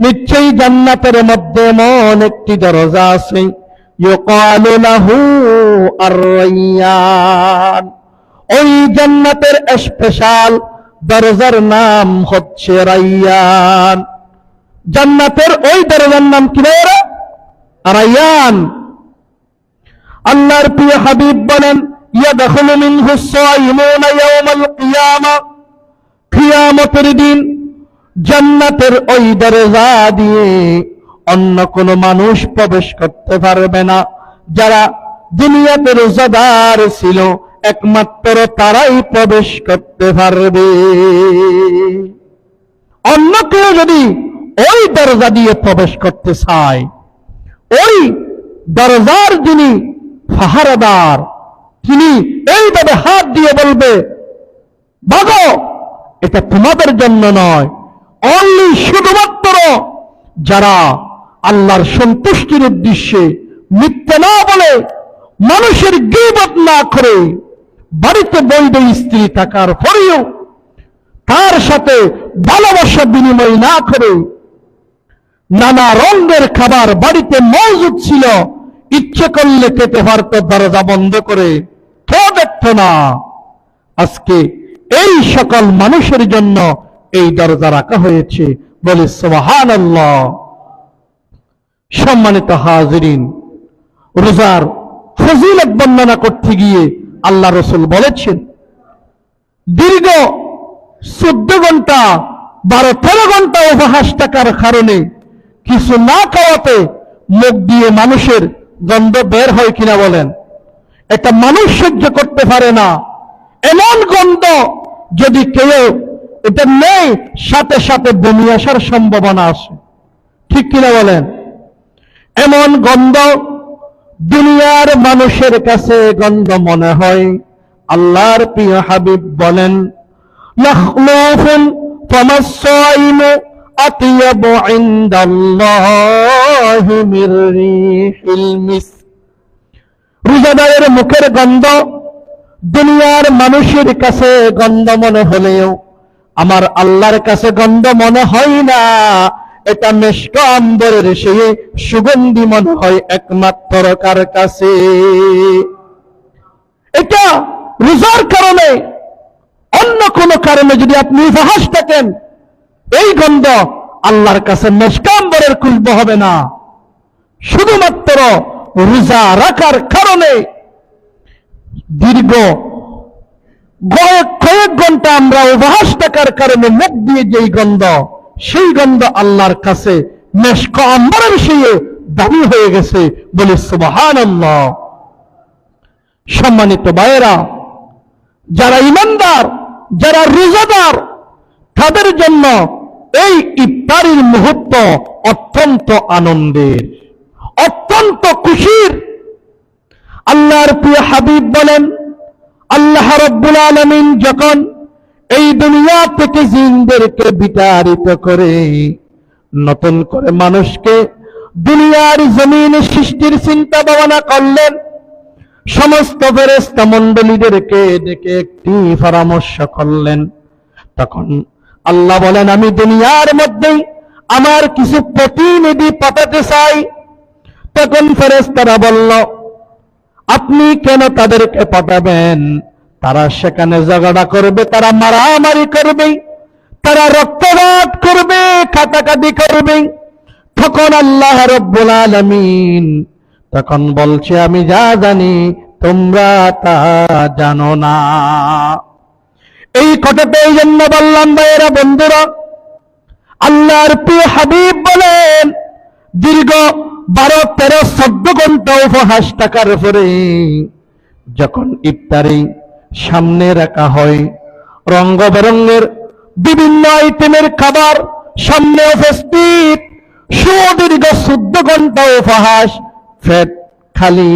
নিশ্চয়ই জান্নাতের মধ্যে এমন একটি দরজা আছে। ওই জান্নাতের স্পেশাল দরজার নাম হচ্ছে রাইয়ান। জান্নাতের ওই দরজার নাম কি রাইয়ান। আল্লাহর প্রিয় হাবিব বলেন ইয়া ইয়াদখুলু মিনহু সাইমুনা ইয়াওমাল কিয়ামা। কিয়ামতের দিন জান্নাতের ওই দরজা দিয়ে অন্য কোনো মানুষ প্রবেশ করতে পারবে না। যারা দুনিয়াতে রোজাদার ছিল, একমাত্র তারাই প্রবেশ করতে পারবে। অন্য কেউ যদি ওই দরজা দিয়ে প্রবেশ করতে চায়, ওই দরজার যিনি ফাহারাদার তিনি এইভাবে হাত দিয়ে বলবে ভাগো এটা তোমাদের জন্য নয়। অনলি শুধুমাত্র যারা আল্লাহর সন্তুষ্টির উদ্দেশ্যে মিথ্যা না বলে মানুষের গিবত না করে বাড়িতে বৈধ স্ত্রী থাকার পরেও তার সাথে ভালোবাসা বিনিময় না করে নানা রঙের খাবার বাড়িতে মজুদ ছিল, ইচ্ছে করলে খেতে পারত, দরজা বন্ধ করে, কেউ দেখত না। আজকে এই সকল মানুষের জন্য এই দরজা রাখা হয়েছে। বলে সোহান সম্মানিত হাজরিন, রোজার ফজিলত বর্ণনা করতে গিয়ে আল্লাহ রসুল বলেছেন, দীর্ঘ চোদ্দ ঘণ্টা, বারো, তেরো ঘণ্টা উপহাস থাকার কারণে কিছু না খাওয়াতে মুখ দিয়ে মানুষের গন্ধ বের হয় কিনা বলেন। এটা মানুষ সহ্য করতে পারে না। এমন গন্ধ যদি কেউ এটা নেই, সাথে সাথে বমি আসার সম্ভাবনা আছে। ঠিক কিনা বলেন? এমন গন্ধ দুনিয়ার মানুষের কাছে গন্ধ মনে হয়। আল্লাহর প্রিয় হাবিব বলেন রোজাদারের মুখের গন্ধ দুনিয়ার মানুষের কাছে গন্ধ মনে হলেও, আমার আল্লাহর কাছে গন্ধ মনে হয় না। এটা মেশক আম্বরের সেই সুগন্ধি মনে হয় একমাত্র কার কাছে। এটা রোজার কারণে অন্য কোন কারণে যদি আপনি উপহাস থাকেন, এই গন্ধ আল্লাহর কাছে মেশকাম্বরের খুলব হবে না। শুধুমাত্র রোজা রাখার কারণে দীর্ঘ কয়েক ঘণ্টা আমরা উপহাস থাকার কারণে মুখ দিয়ে যেই গন্ধ, সেই গন্ধ আল্লাহর কাছে মেশক আম্বরের সেই দামি হয়ে গেছে বলে সুবাহান সম্মানিত ভাইয়েরা, যারা ইমানদার, যারা রোজাদার, তাদের জন্য এই ইফতারির মুহূর্ত অত্যন্ত আনন্দের, অত্যন্ত খুশির আল্লাহর প্রিয় হাবিব বলেন, আল্লাহ রব্বুল আলমিন যখন এই দুনিয়া থেকে জিনদেরকে বিতাড়িত করে, নতুন করে মানুষকে দুনিয়ার জমিন সৃষ্টির চিন্তা ভাবনা করলেন, সমস্ত ফেরেস্তা মন্ডলীদেরকে ডেকে একটি পরামর্শ করলেন। তখন আল্লাহ বলেন, আমি দুনিয়ার মধ্যে আমার কিছু প্রতিনিধি পাঠাতে চাই। তখন ফেরেস্তারা বলল আপনি কেন তাদেরকে পাঠাবেন? তারা সেখানে ঝগড়া করবে, তারা মারামারি করবে, তারা রক্তপাত করবে কাটাকাটি করবে। তখন আল্লাহ রব্বুল আলমিন তখন বলছে, আমি যা জানি, তোমরা তা জানো না। এই কথাটা এই জন্য বললাম, ভাইয়েরা, বন্ধুরা, আল্লাহর প্রিয় হাবিব বলেন, দীর্ঘ বারো তেরো চোদ্দ ঘণ্টা উপহাস টাকার পরে যখন ইফতারি সামনে রাখা হয় রঙ্গ বেরঙ্গের বিভিন্ন আইটেমের খাবার সামনে উপস্থিত, সুদীর্ঘ চোদ্দ ঘণ্টা উপহাস ফেট খালি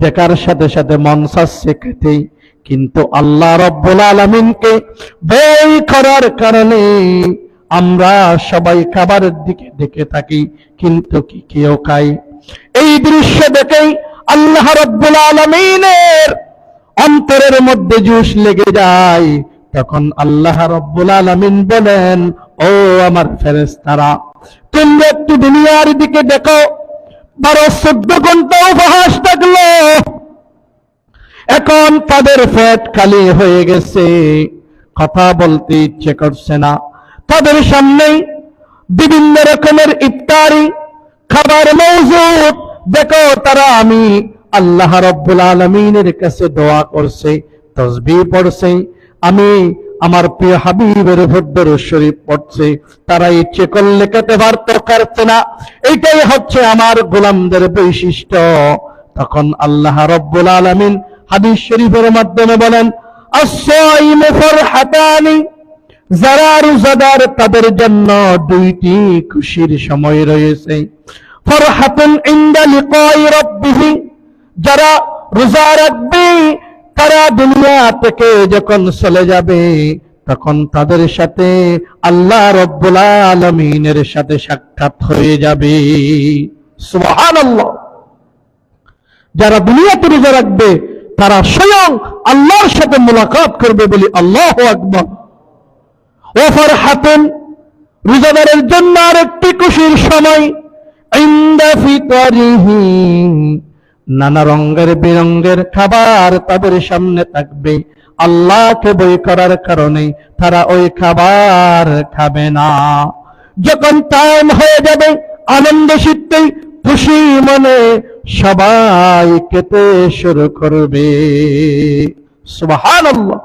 দেখার সাথে সাথে মন চাচ্ছে খেতেই কিন্তু আল্লাহ রব্বুল আলমিনকে বই করার কারণে আমরা সবাই খাবারের দিকে দেখে থাকি, কিন্তু কি কেউ খাই এই দৃশ্য দেখেই আল্লাহ রব্বুল আলমিনের অন্তরের মধ্যে জুস লেগে যায়। তখন আল্লাহ রব্বুল আলামিন বলেন, ও আমার ফেরেশতারা, তোমরা একটু দুনিয়ার দিকে দেখো। বারো চোদ্দ ঘণ্টা উপহাস থাকল। এখন তাদের পেট খালি হয়ে গেছে। কথা বলতে ইচ্ছে করছে না। তাদের সামনেই বিভিন্ন রকমের ইফতারি, খাবার মৌজুদ দেখো তারা আমি আল্লাহ রব্বুল আলমিনের কাছে দোয়া করছে তসবি পড়ছে। আমি আমার প্রিয় হাবিবের ভদ্র শরীফ পড়ছে। তারা ইচ্ছে করলে খেতে পারত পারছে না। এইটাই হচ্ছে আমার গোলামদের বৈশিষ্ট্য। তখন আল্লাহ রব্বুল আলমিন হাদিস শরীফের মাধ্যমে বলেন ফরহাতানি যারা রোজাদার, তাদের জন্য দুইটি খুশির সময় রয়েছে। ফরহাতুন ইনদা লিকাই রাব্বিহি, যারা রোজা রাখবে, তারা দুনিয়া থেকে যখন চলে যাবে, তখন তাদের সাথে আল্লাহ রব্বুল আলমিনের সাথে সাক্ষাৎ হয়ে যাবে। সুবহানাল্লাহ। যারা দুনিয়াতে রোজা রাখবে, তারা স্বয়ং আল্লাহর সাথে মোলাকাত করবে বলি আল্লাহ আকবর। ওফর হাতেন। রোজাদারের জন্য আর একটি খুশির সময়। নানা রঙের বেরঙ্গের খাবার তাদের সামনে থাকবে। আল্লাহকে বই করার কারণে তারা ওই খাবার খাবে না। যখন টাইম হয়ে যাবে, আনন্দ শীতেই খুশি মনে সবাই খেতে শুরু করবে। সুবহানাল্লাহ।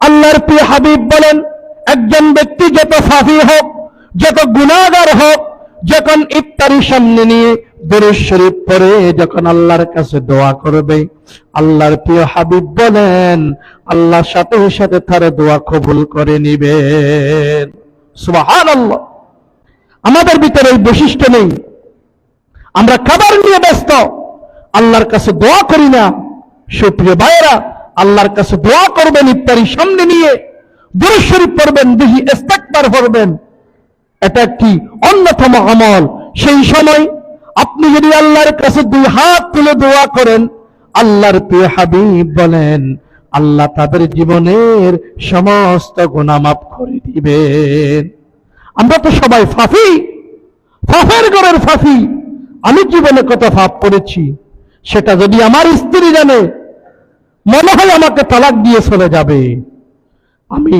আল্লাহর প্রিয় হাবিব বলেন একজন ব্যক্তি যত ফাফি হোক, যত গুণাগার হোক, যখন ইফতারি সামনে নিয়ে দরুদ শরীফ পড়ে, যখন আল্লাহর কাছে দোয়া করবে, আল্লাহর প্রিয় হাবিব বলেন আল্লাহর সাথে সাথে তার দোয়া কবুল করে নিবেন। সুবহানাল্লাহ। আমাদের ভিতরে এই বৈশিষ্ট্য নেই। আমরা খাবার নিয়ে ব্যস্ত, আল্লাহর কাছে দোয়া করি না। সুপ্রিয় ভাইয়েরা, আল্লাহর কাছে দোয়া করবেন ইফতারি সামনে নিয়ে। দুরূদ শরীফ পড়বেন বেশি ইস্তেগফার করবেন এটা একটি অন্যতম আমল। সেই সময় আপনি যদি আল্লাহর কাছে দুই হাত তুলে দোয়া করেন, আল্লাহর প্রিয় হাবিব বলেন, আল্লাহ তাদের জীবনের সমস্ত মাফ করে দিবেন। আমরা তো সবাই ফাফি ফাফের ঘরের ফাফি আমি জীবনে কত ফাপ করেছি? সেটা যদি আমার স্ত্রী জানে, মনে হয় আমাকে তালাক দিয়ে চলে যাবে। আমি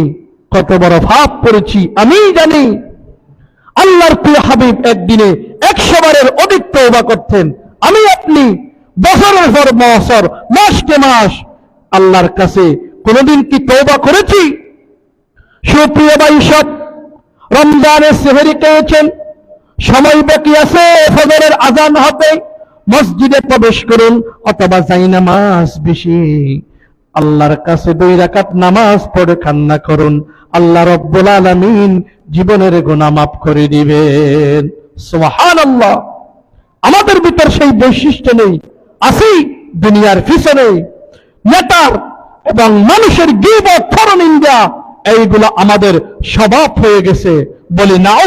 কত বড় ভাব করেছি আমি জানি। আল্লাহর প্রিয় হাবিব একদিনে একশো বারের অধিক তৌবা করতেন। আমি আপনি বছরের পর বছর মাসকে মাস আল্লাহর কাছে কোনোদিন কি তৌবা করেছি? সুপ্রিয় বাইশক রমজানের সেহরি পেয়েছেন সময় বাকি আছে, ফজরের আজান হতে মসজিদে প্রবেশ করুন, অথবা যাই নামাজ বেশি। আল্লাহর কাছে দুই রাকাত নামাজ পড়ে কান্না করুন। আল্লাহ রব্বুল আলামিন জীবনের গুনাহ মাফ করে দিবেন। সুবহানাল্লাহ। আমাদের ভিতর সেই বৈশিষ্ট্য নেই। আসি দুনিয়ার পিছনে। নেতার এবং মানুষের ফরন ইন্ডিয়া এইগুলো আমাদের স্বভাব হয়ে গেছে। বলি নাও